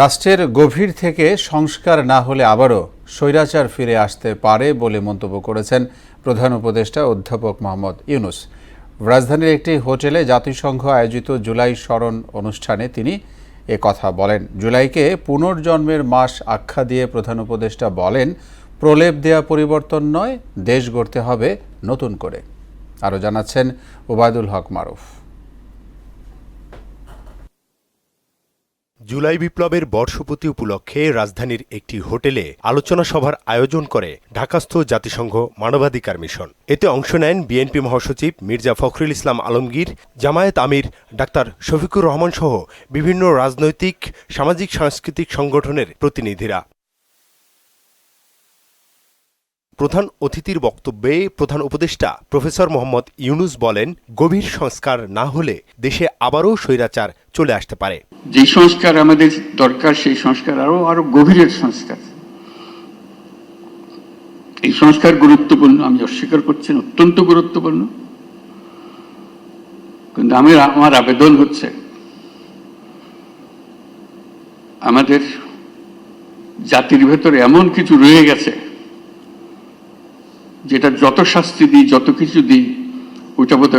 রাষ্ট্রের গভীর থেকে সংস্কার না হলে আবারও স্বৈরাচার ফিরে আসতে পারে বলে মন্তব্য করেছেন প্রধান উপদেষ্টা অধ্যাপক মোহাম্মদ ইউনুস। রাজধানীর একটি হোটেলে জাতিসংঘ আয়োজিত জুলাই স্মরণ অনুষ্ঠানে তিনি এ কথা বলেন। জুলাইকে পুনর্জন্মের মাস আখ্যা দিয়ে প্রধান উপদেষ্টা বলেন, প্রলেপ দেয়া পরিবর্তন নয়, দেশ গড়তে হবে নতুন করে। আরও জানাচ্ছেন ওবায়দুল হক মারুফ। জুলাই বিপ্লবের বর্ষপতি উপলক্ষে রাজধানীর একটি হোটেলে আলোচনা সভার আয়োজন করে ঢাকাস্থ জাতিসংঘ মানবাধিকার মিশন। এতে অংশ নেন বিএনপি মহাসচিব মির্জা ফখরুল ইসলাম আলমগীর, জামায়াত আমির ডাক্তার শফিকুর রহমান সহ বিভিন্ন রাজনৈতিক, সামাজিক, সাংস্কৃতিক সংগঠনের প্রতিনিধিরা। প্রধান অতিথির বক্তব্যে প্রধান উপদেষ্টা প্রফেসর মোহাম্মদ ইউনুস বলেন, গভীর সংস্কার না হলে দেশে আবারও স্বৈরাচার চলে আসতে পারে। যে সংস্কার আমাদের দরকার, সেই সংস্কার আরও আরও গভীরের সংস্কার। এই সংস্কার গুরুত্বপূর্ণ, আমি অস্বীকার করছি অত্যন্ত গুরুত্বপূর্ণ। কিন্তু আমি আমার আবেদন হচ্ছে, আমাদের জাতির ভেতরে এমন কিছু রয়ে গেছে যেটা যত শাস্তি দিই যত কিছু দিই ওটা বোধ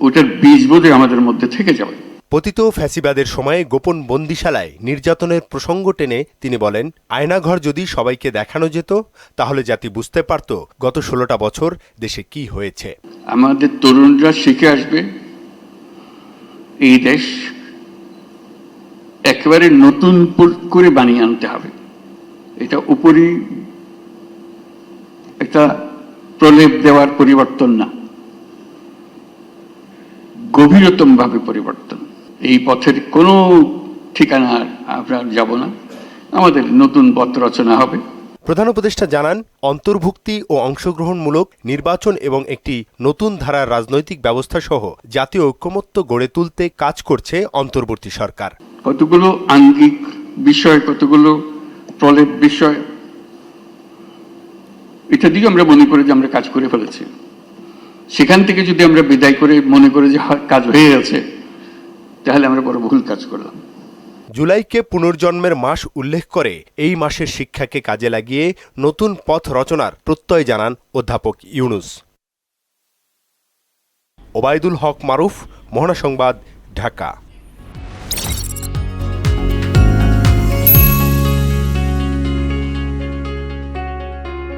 ওটার বীজ বোধহয় আমাদের মধ্যে থেকে যাবে। পতিত ফ্যাসিবাদের সময়ে গোপন বন্দিশালায় নির্যাতনের প্রসঙ্গ টেনে তিনি বলেন আয়নাঘর যদি সবাইকে দেখানো যেত তাহলে জাতি বুঝতে পারত গত ষোলোটা বছর দেশে কি হয়েছে। আমাদের তরুণরা শিখে আসবে এই দেশ একেবারে নতুন করে বানিয়ে আনতে হবে। এটা উপরই একটা প্রলেপ দেওয়ার পরিবর্তন না। গভীরতম ভাবে পরিবর্তন। এই পথের কোনো ঠিকানা আমরা যাব না। আমাদের নতুন পথ রচনা হবে। প্রধান উপদেষ্টা জানান অন্তর্ভুক্তি ও অংশগ্রহণমূলক নির্বাচন এবং একটি নতুন ধারার রাজনৈতিক ব্যবস্থা সহ জাতীয় ঐক্যমত্য গড়ে তুলতে কাজ করছে অন্তর্বর্তী সরকার। কতগুলো আঙ্গিক বিষয় কতগুলো প্রলেপ বিষয় দিয়ে আমরা মনে করি যে আমরা কাজ করে ফেলেছি। সেখান থেকে যদি আমরা বিদায় করে মনে করি যে কাজ হয়ে গেছে, তাহলে আমরা বড় ভুল কাজ করলাম। জুলাইকে পুনর্জন্মের মাস উল্লেখ করে এই মাসের শিক্ষাকে কাজে লাগিয়ে নতুন পথ রচনার প্রত্যয় জানান অধ্যাপক ইউনুস। ওবায়দুল হক মারুফ, মহানা সংবাদ, ঢাকা।